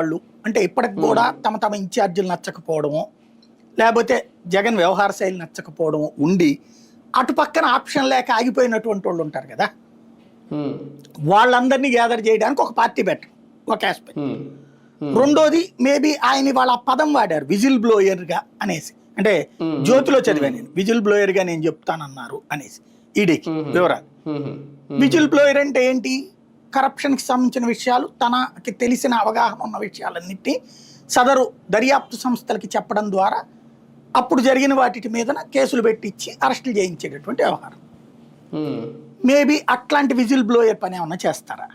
వాళ్ళు. అంటే ఇప్పటికి కూడా తమ తమ ఇన్ఛార్జీలు నచ్చకపోవడము లేకపోతే జగన్ వ్యవహార శైలి నచ్చకపోవడము ఉండి అటు పక్కన ఆప్షన్ లేక ఆగిపోయినటువంటి వాళ్ళు ఉంటారు కదా. వాళ్ళందరినీ గ్యాదర్ చేయడానికి ఒక పార్టీ బెటర్ ఒక ఆస్పెక్ట్ రెండోది మేబీ ఆయన వాళ్ళ పదం వాడారు విజిల్ బ్లోయర్గా అనేసి. అంటే జ్యోతిలో చదివాను నేను విజిల్ బ్లోయర్గా నేను చెప్తానన్నారు అనేసి. ఈడీకి వివరాలు. విజిల్ బ్లోయర్ అంటే ఏంటి? కరప్షన్కి సంబంధించిన విషయాలు తనకి తెలిసిన అవగాహన ఉన్న విషయాలన్నింటినీ సదరు దర్యాప్తు సంస్థలకి చెప్పడం ద్వారా అప్పుడు జరిగిన వాటి మీదన కేసులు పెట్టించి అరెస్టులు చేయించేటటువంటి వ్యవహారం. మేబీ అట్లాంటి విజిల్ బ్లోయర్ పని ఏమన్నా చేస్తారా?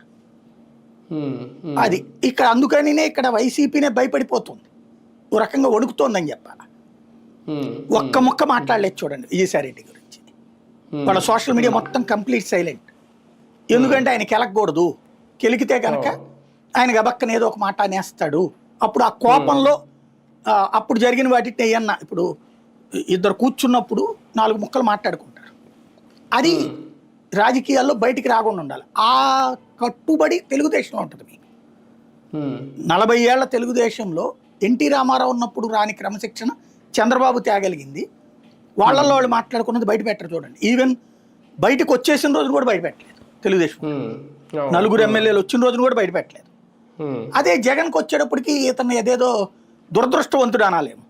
అది ఇక్కడ అందుకనినే ఇక్కడ వైసీపీనే భయపడిపోతుంది. ఓ రకంగా వణుకుతోందని చెప్పాలి? ఒక్క ముక్క మాట్లాడలేదు చూడండి విజయసాయిరెడ్డి గురించి. వాళ్ళ సోషల్ మీడియా మొత్తం కంప్లీట్ సైలెంట్. ఎందుకంటే ఆయన కెలకూడదు కెలికితే కనుక ఆయన గబక్కన ఏదో ఒక మాట అనేస్తాడు. అప్పుడు ఆ కోపంలో అప్పుడు జరిగిన వాటిని ఏమన్నా ఇప్పుడు ఇద్దరు కూర్చున్నప్పుడు నాలుగు ముక్కలు మాట్లాడుకుంటారు. అది రాజకీయాల్లో బయటికి రాకుండా ఉండాలి. ఆ కట్టుబడి తెలుగుదేశంలో ఉంటుంది మీకు. నలభై ఏళ్ళ తెలుగుదేశంలో ఎన్టీ రామారావు ఉన్నప్పుడు రాని క్రమశిక్షణ చంద్రబాబు తేగలిగింది. వాళ్ళల్లో వాళ్ళు మాట్లాడుకున్నది బయట పెట్టరు చూడండి. ఈవెన్ బయటకు వచ్చేసిన రోజున కూడా బయట పెట్టలేదు. తెలుగుదేశం. నలుగురు ఎమ్మెల్యేలు వచ్చిన రోజున కూడా బయట పెట్టలేదు ఉమ్, అదే జగన్కి వచ్చేటప్పటికి ఇతను ఏదేదో దురదృష్టవంతుడు అనాలేము.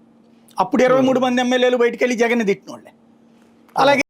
అప్పుడు ఇరవై మూడు మంది ఎమ్మెల్యేలు బయటికి వెళ్ళి జగన్ తిట్టిన వాళ్ళే అలాగే